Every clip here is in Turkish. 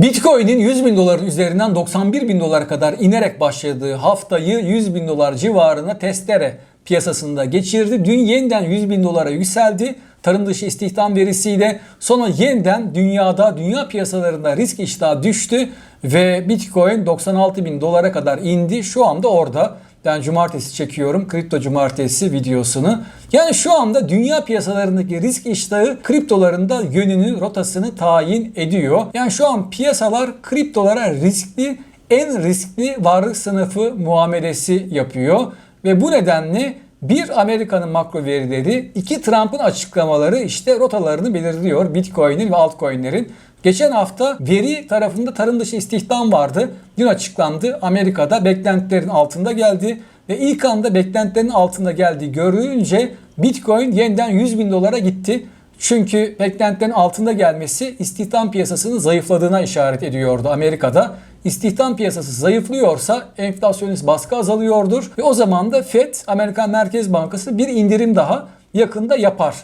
Bitcoin'in 100 bin doların üzerinden 91 bin dolara kadar inerek başladığı haftayı 100 bin dolar civarına testere piyasasında geçirdi. Dün yeniden 100 bin dolara yükseldi. Tarım dışı istihdam verisiyle sonra yeniden dünyada, dünya piyasalarında risk iştahı düştü ve Bitcoin 96 bin dolara kadar indi. Şu anda orada. Ben cumartesi çekiyorum kripto cumartesi videosunu. Yani şu anda dünya piyasalarındaki risk iştahı kriptolarında yönünü, rotasını tayin ediyor. Yani şu an piyasalar kriptolara riskli, en riskli varlık sınıfı muamelesi yapıyor. Ve bu nedenle bir Amerika'nın makro verileri, iki Trump'ın açıklamaları işte rotalarını belirliyor Bitcoin'in ve altcoin'lerin. Geçen hafta veri tarafında tarım dışı istihdam vardı. Dün açıklandı. Amerika'da beklentilerin altında geldi. Ve ilk anda beklentilerin altında geldiği görülünce Bitcoin yeniden 100 bin dolara gitti. Çünkü beklentilerin altında gelmesi istihdam piyasasının zayıfladığına işaret ediyordu Amerika'da. İstihdam piyasası zayıflıyorsa enflasyonist baskı azalıyordur ve o zaman da FED, Amerikan Merkez Bankası bir indirim daha yakında yapar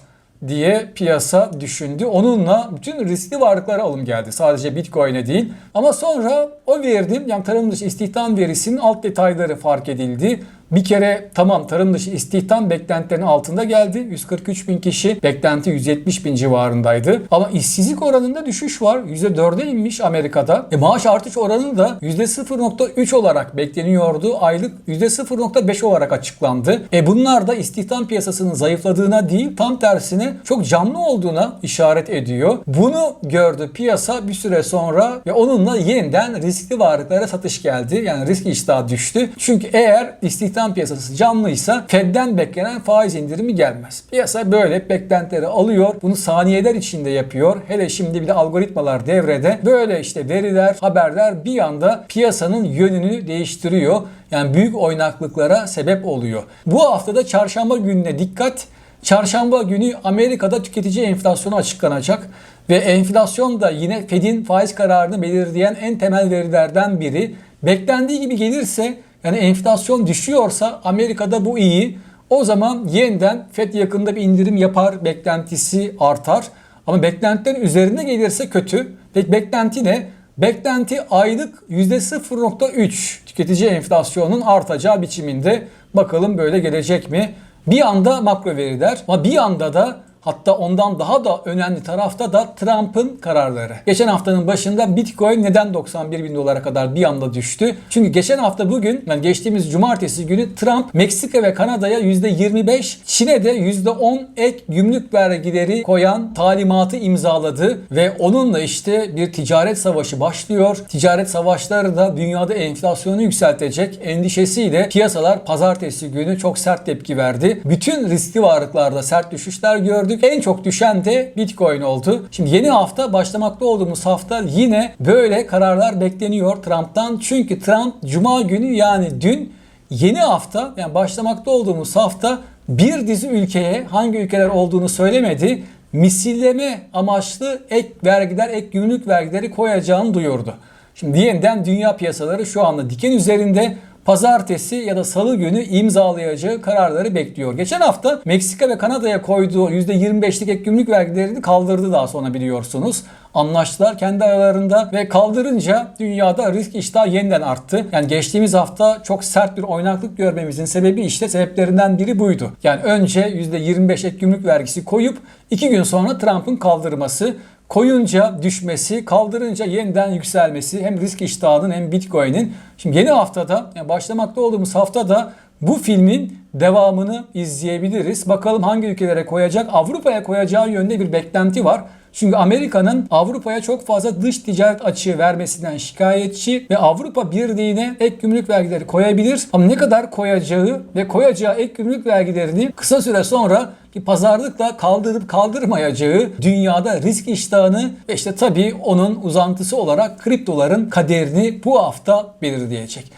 diye piyasa düşündü. Onunla bütün riskli varlıklara alım geldi. Sadece Bitcoin'e değil. Ama sonra o verdim yani tarım dışı istihdam verisinin alt detayları fark edildi. Bir kere tamam tarım dışı istihdam beklentilerin altında geldi. 143 bin kişi beklenti 170 bin civarındaydı. Ama işsizlik oranında düşüş var. %4'e inmiş Amerika'da. E maaş artış oranı da %0.3 olarak bekleniyordu. Aylık %0.5 olarak açıklandı. E bunlar da istihdam piyasasının zayıfladığına değil tam tersine çok canlı olduğuna işaret ediyor. Bunu gördü piyasa bir süre sonra ve onunla yeniden riskli varlıklara satış geldi. Yani risk iştahı düştü. Çünkü eğer istihdam piyasası canlıysa Fed'den beklenen faiz indirimi gelmez. Piyasa böyle beklentileri alıyor. Bunu saniyeler içinde yapıyor. Hele şimdi bir de algoritmalar devrede. Böyle işte veriler, haberler bir anda piyasanın yönünü değiştiriyor. Yani büyük oynaklıklara sebep oluyor. Bu haftada çarşamba gününe dikkat. Çarşamba günü Amerika'da tüketici enflasyonu açıklanacak ve enflasyon da yine Fed'in faiz kararını belirleyen en temel verilerden biri. Beklendiği gibi gelirse yani enflasyon düşüyorsa Amerika'da bu iyi. O zaman yeniden FED yakında bir indirim yapar beklentisi artar. Ama beklentilerin üzerinde gelirse kötü. Peki beklenti ne? Beklenti aylık %0.3 tüketici enflasyonun artacağı biçiminde. Bakalım böyle gelecek mi? Bir anda makro veriler ama bir anda da Hatta ondan daha da önemli tarafta da Trump'ın kararları. Geçen haftanın başında Bitcoin neden 91 bin dolara kadar bir anda düştü? Çünkü geçen hafta bugün yani geçtiğimiz cumartesi günü Trump Meksika ve Kanada'ya %25, Çin'e de %10 ek gümrük vergileri koyan talimatı imzaladı ve onunla işte bir ticaret savaşı başlıyor. Ticaret savaşları da dünyada enflasyonu yükseltecek endişesiyle piyasalar pazartesi günü çok sert tepki verdi. Bütün riskli varlıklarda sert düşüşler gördük. En çok düşen de Bitcoin oldu. Şimdi yeni hafta başlamakta olduğumuz hafta yine böyle kararlar bekleniyor Trump'tan. Çünkü Trump cuma günü yani dün yeni hafta yani başlamakta olduğumuz hafta bir dizi ülkeye hangi ülkeler olduğunu söylemedi. Misilleme amaçlı ek vergiler, ek gümrük vergileri koyacağını duyurdu. Şimdi yeniden dünya piyasaları şu anda diken üzerinde pazartesi ya da salı günü imzalayacağı kararları bekliyor. Geçen hafta Meksika ve Kanada'ya koyduğu %25'lik ek gümrük vergilerini kaldırdı daha sonra biliyorsunuz. Anlaştılar kendi aralarında ve kaldırınca dünyada risk iştahı yeniden arttı. Yani geçtiğimiz hafta çok sert bir oynaklık görmemizin sebebi işte sebeplerinden biri buydu. Yani önce %25 ek gümrük vergisi koyup iki gün sonra Trump'ın kaldırması koyunca düşmesi, kaldırınca yeniden yükselmesi hem risk iştahının hem Bitcoin'in. Şimdi yeni haftada yani başlamakta olduğumuz haftada bu filmin devamını izleyebiliriz. Bakalım hangi ülkelere koyacak? Avrupa'ya koyacağı yönde bir beklenti var. Çünkü Amerika'nın Avrupa'ya çok fazla dış ticaret açığı vermesinden şikayetçi ve Avrupa Birliği'ne ek gümrük vergileri koyabilir. Ama ne kadar koyacağı ve koyacağı ek gümrük vergilerini kısa süre sonra ki pazarlıkla kaldırıp kaldırmayacağı dünyada risk iştahını ve işte tabii onun uzantısı olarak kriptoların kaderini bu hafta belirleyecek.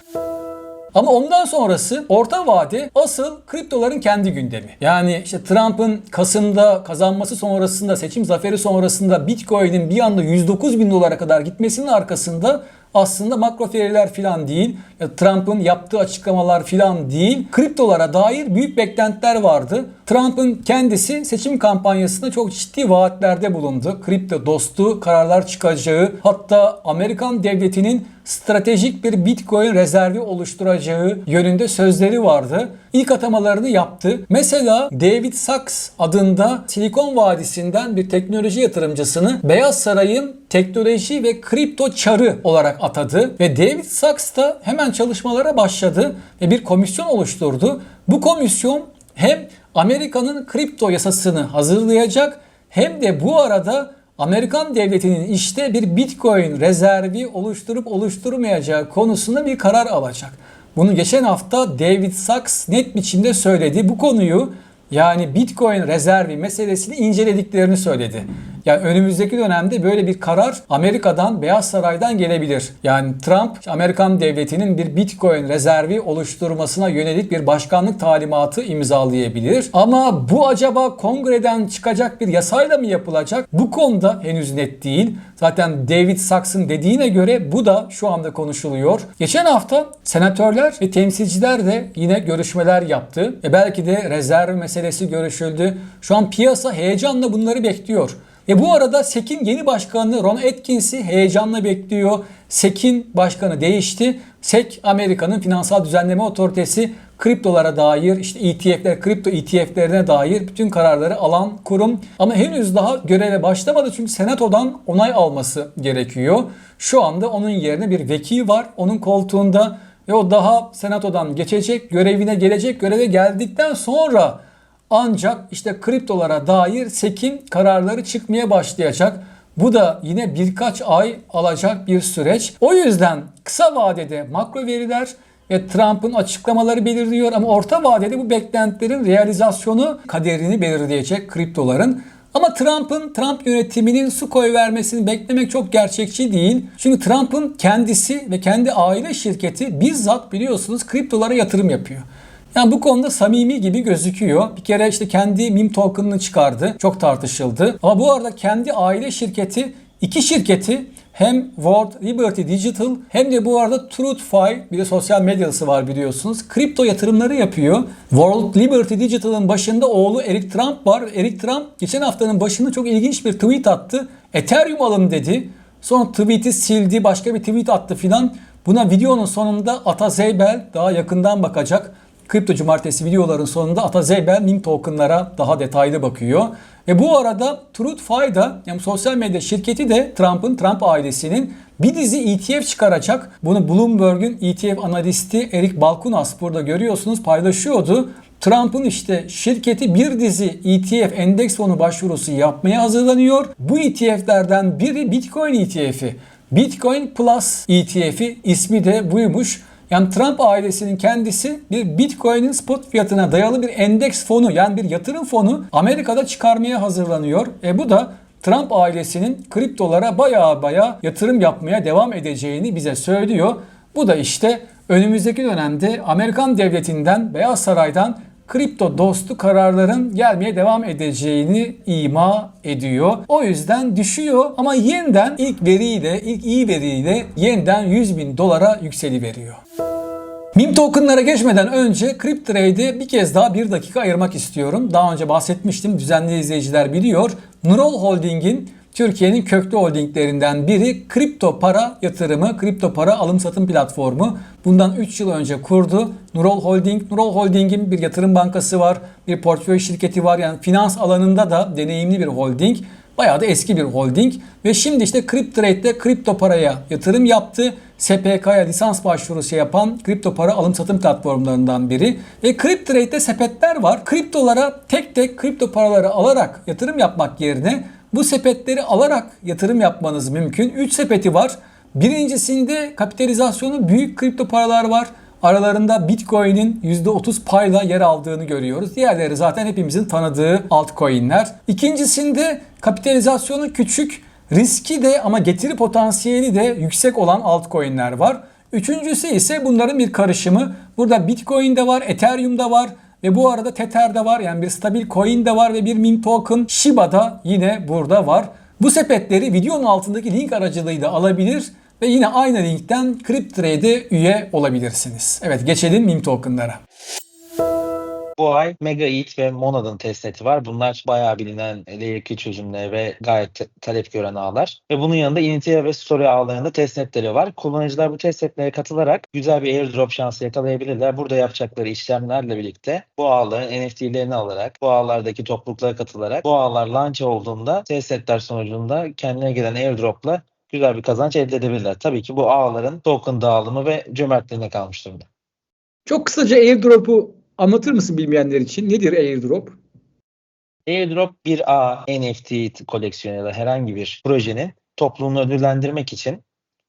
Ama ondan sonrası orta vade asıl kriptoların kendi gündemi. Yani işte Trump'ın Kasım'da kazanması sonrasında seçim zaferi sonrasında Bitcoin'in bir anda 109 bin dolara kadar gitmesinin arkasında aslında makro veriler falan değil. ya Trump'ın yaptığı açıklamalar falan değil. Kriptolara dair büyük beklentiler vardı. Trump'ın kendisi seçim kampanyasında çok ciddi vaatlerde bulundu. Kripto dostu kararlar çıkacağı hatta Amerikan devletinin stratejik bir Bitcoin rezervi oluşturacağı yönünde sözleri vardı. İlk atamalarını yaptı. Mesela David Sachs adında Silikon Vadisi'nden bir teknoloji yatırımcısını Beyaz Saray'ın teknoloji ve kripto çarı olarak atadı ve David Sachs da hemen çalışmalara başladı ve bir komisyon oluşturdu. Bu komisyon hem Amerika'nın kripto yasasını hazırlayacak hem de bu arada Amerikan devletinin işte bir Bitcoin rezervi oluşturup oluşturmayacağı konusunda bir karar alacak. Bunu geçen hafta David Sachs net biçimde söyledi. Bu konuyu yani Bitcoin rezervi meselesini incelediklerini söyledi. Yani önümüzdeki dönemde böyle bir karar Amerika'dan, Beyaz Saray'dan gelebilir. Yani Trump, Amerikan devletinin bir Bitcoin rezervi oluşturmasına yönelik bir başkanlık talimatı imzalayabilir. Ama bu acaba kongreden çıkacak bir yasayla mı yapılacak? Bu konuda henüz net değil. Zaten David Saks'ın dediğine göre bu da şu anda konuşuluyor. Geçen hafta senatörler ve temsilciler de yine görüşmeler yaptı. E belki de rezerv meselesi görüşüldü. Şu an piyasa heyecanla bunları bekliyor. E bu arada SEC'in yeni başkanı Ron Atkins'i heyecanla bekliyor. SEC'in başkanı değişti. SEC Amerika'nın finansal düzenleme otoritesi kriptolara dair işte ETF'ler, kripto ETF'lerine dair bütün kararları alan kurum. Ama henüz daha göreve başlamadı çünkü senatodan onay alması gerekiyor. Şu anda onun yerine bir vekil var onun koltuğunda ve o daha senatodan geçecek, görevine gelecek, göreve geldikten sonra ancak işte kriptolara dair SEC'in kararları çıkmaya başlayacak. Bu da yine birkaç ay alacak bir süreç. O yüzden kısa vadede makro veriler ve Trump'ın açıklamaları belirliyor ama orta vadede bu beklentilerin realizasyonu kaderini belirleyecek kriptoların. Ama Trump'ın, Trump yönetiminin su koy vermesini beklemek çok gerçekçi değil. Çünkü Trump'ın kendisi ve kendi aile şirketi bizzat biliyorsunuz kriptolara yatırım yapıyor. Yani bu konuda samimi gibi gözüküyor. Bir kere işte kendi meme token'ını çıkardı. Çok tartışıldı. Ama bu arada kendi aile şirketi, iki şirketi hem World Liberty Digital hem de bu arada TruthFi bir de sosyal medyası var biliyorsunuz. Kripto yatırımları yapıyor. World Liberty Digital'ın başında oğlu Eric Trump var. Eric Trump geçen haftanın başında çok ilginç bir tweet attı. Ethereum alın dedi. Sonra tweet'i sildi, başka bir tweet attı filan. Buna videonun sonunda Ata Zeybel daha yakından bakacak. Kripto Cumartesi videoların sonunda Ata Zeybel meme tokenlara daha detaylı bakıyor. Ve bu arada TruthFi da yani sosyal medya şirketi de Trump'ın, Trump ailesinin bir dizi ETF çıkaracak. Bunu Bloomberg'un ETF analisti Eric Balkunas burada görüyorsunuz paylaşıyordu. Trump'ın işte şirketi bir dizi ETF endeks fonu başvurusu yapmaya hazırlanıyor. Bu ETF'lerden biri Bitcoin ETF'i. Bitcoin Plus ETF'i ismi de buymuş. Yani Trump ailesinin kendisi bir Bitcoin'in spot fiyatına dayalı bir endeks fonu yani bir yatırım fonu Amerika'da çıkarmaya hazırlanıyor. E bu da Trump ailesinin kriptolara baya baya yatırım yapmaya devam edeceğini bize söylüyor. Bu da işte önümüzdeki dönemde Amerikan devletinden, Beyaz Saray'dan kripto dostu kararların gelmeye devam edeceğini ima ediyor. O yüzden düşüyor ama yeniden ilk veriyle, ilk iyi veriyle yeniden 100 bin dolara yükseliveriyor. Meme tokenlara geçmeden önce CrypTrade'e bir kez daha bir dakika ayırmak istiyorum. Daha önce bahsetmiştim. Düzenli izleyiciler biliyor. Nurol Holding'in Türkiye'nin köklü holdinglerinden biri kripto para yatırımı, kripto para alım satım platformu. Bundan 3 yıl önce kurdu. Nurol Holding, Nurol Holding'in bir yatırım bankası var, bir portföy şirketi var. Yani finans alanında da deneyimli bir holding. Bayağı da eski bir holding ve şimdi işte CrypTrade'de kripto paraya yatırım yaptı. SPK'ya lisans başvurusu yapan kripto para alım satım platformlarından biri. Ve CrypTrade'de sepetler var. Kriptolara tek tek kripto paraları alarak yatırım yapmak yerine bu sepetleri alarak yatırım yapmanız mümkün. 3 sepeti var. Birincisinde kapitalizasyonu büyük kripto paralar var. Aralarında Bitcoin'in %30 payla yer aldığını görüyoruz. Diğerleri zaten hepimizin tanıdığı altcoin'ler. İkincisinde kapitalizasyonu küçük, riski de ama getiri potansiyeli de yüksek olan altcoin'ler var. Üçüncüsü ise bunların bir karışımı. Burada Bitcoin de var, Ethereum da var ve bu arada Tether de var. Yani bir stabil coin de var ve bir meme token Shiba da yine burada var. Bu sepetleri videonun altındaki link aracılığıyla alabilir Ve yine aynı linkten CrypTrade'e üye olabilirsiniz. Evet geçelim meme tokenlara. Bu ay Mega Eat ve Monad'ın testneti var. Bunlar bayağı bilinen Layer 2 çözümleri ve gayet te- talep gören ağlar. Ve bunun yanında Initya ve Story ağlarında testnetleri var. Kullanıcılar bu testnetlere katılarak güzel bir airdrop şansı yakalayabilirler. Burada yapacakları işlemlerle birlikte bu ağların NFT'lerini alarak, bu ağlardaki topluluklara katılarak, bu ağlar launch olduğunda testnetler sonucunda kendine gelen airdropla güzel bir kazanç elde edebilirler. Tabii ki bu ağların token dağılımı ve cömertliğine kalmış durumda. Çok kısaca airdrop'u anlatır mısın bilmeyenler için? Nedir airdrop? Airdrop bir A NFT koleksiyonu ya da herhangi bir projenin topluluğunu ödüllendirmek için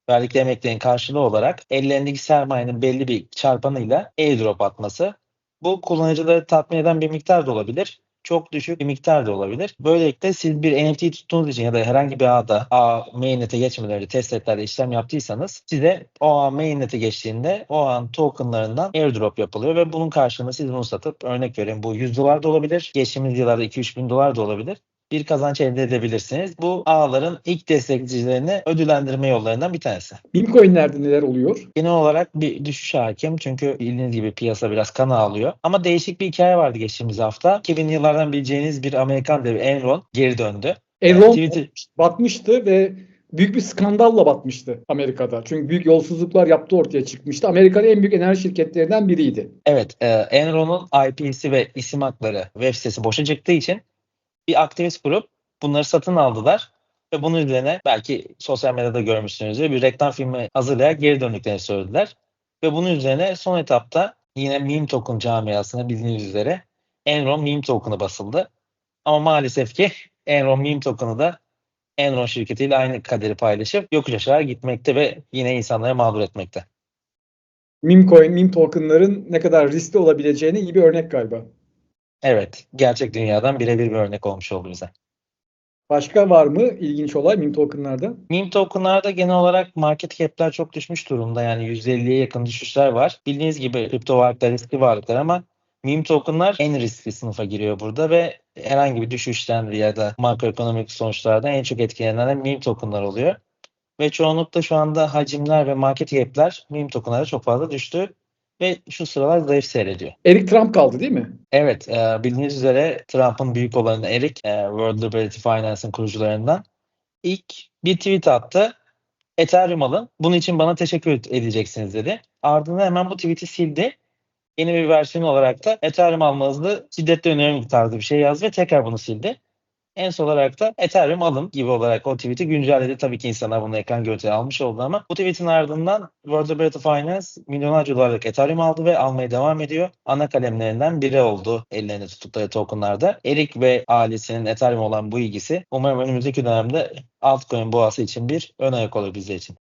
verdikleri emeklerin karşılığı olarak ellerindeki sermayenin belli bir çarpanıyla airdrop atması. Bu kullanıcıları tatmin eden bir miktar da olabilir. Çok düşük bir miktar da olabilir. Böylelikle siz bir NFT tuttuğunuz için ya da herhangi bir ağda A mainnet'e geçmeleri, testnetlerde işlem yaptıysanız size o ağ mainnet'e geçtiğinde o ağın tokenlarından airdrop yapılıyor ve bunun karşılığında siz bunu satıp örnek vereyim bu 100 dolar da olabilir. Geçtiğimiz yıllarda 2-3 bin dolar da olabilir bir kazanç elde edebilirsiniz. Bu ağların ilk destekçilerini ödüllendirme yollarından bir tanesi. Beamcoin'lerde neler oluyor? Genel olarak bir düşüş hakim çünkü bildiğiniz gibi piyasa biraz kan ağlıyor. Ama değişik bir hikaye vardı geçtiğimiz hafta. 2000'li yıllardan bileceğiniz bir Amerikan devi Enron geri döndü. Enron Twitter, batmıştı ve büyük bir skandalla batmıştı Amerika'da. Çünkü büyük yolsuzluklar yaptığı ortaya çıkmıştı. Amerika'nın en büyük enerji şirketlerinden biriydi. evet, e, Enron'un IP'si ve isim hakları web sitesi boşa çıktığı için bir aktivist grup bunları satın aldılar. Ve bunun üzerine belki sosyal medyada görmüşsünüzdür bir reklam filmi hazırlayarak geri döndüklerini söylediler. Ve bunun üzerine son etapta yine meme token camiasına bildiğiniz üzere Enron meme token'ı basıldı. Ama maalesef ki Enron meme token'ı da Enron şirketiyle aynı kaderi paylaşıp yokuş aşağı gitmekte ve yine insanları mağdur etmekte. Meme coin, meme tokenların ne kadar riskli olabileceğine iyi bir örnek galiba. Evet, gerçek dünyadan birebir bir örnek olmuş oldu bize. Başka var mı ilginç olay meme tokenlarda? Meme tokenlarda genel olarak market cap'ler çok düşmüş durumda. Yani %50'ye yakın düşüşler var. Bildiğiniz gibi kripto varlıklar riskli varlıklar ama meme tokenlar en riskli sınıfa giriyor burada ve herhangi bir düşüşten ya da makroekonomik sonuçlardan en çok etkilenen de meme tokenlar oluyor. Ve çoğunlukla şu anda hacimler ve market cap'ler meme tokenlara çok fazla düştü ve şu sıralar zayıf seyrediyor. Eric Trump kaldı değil mi? Evet, e, bildiğiniz üzere Trump'ın büyük olanı Eric, e, World Liberty Finance'ın kurucularından ilk bir tweet attı. Ethereum alın. Bunun için bana teşekkür edeceksiniz dedi. Ardından hemen bu tweet'i sildi. Yeni bir versiyon olarak da Ethereum almanızı şiddetle öneriyorum tarzı bir şey yazdı ve tekrar bunu sildi. En son olarak da Ethereum alın gibi olarak o tweet'i güncelledi. Tabii ki insanlar bunu ekran görüntüleri almış oldu ama bu tweet'in ardından World Liberty Finance milyonlarca dolarlık Ethereum aldı ve almaya devam ediyor. Ana kalemlerinden biri oldu ellerinde tuttukları tokenlarda. Eric ve ailesinin Ethereum olan bu ilgisi umarım önümüzdeki dönemde altcoin boğası için bir ön ayak olur bizler için.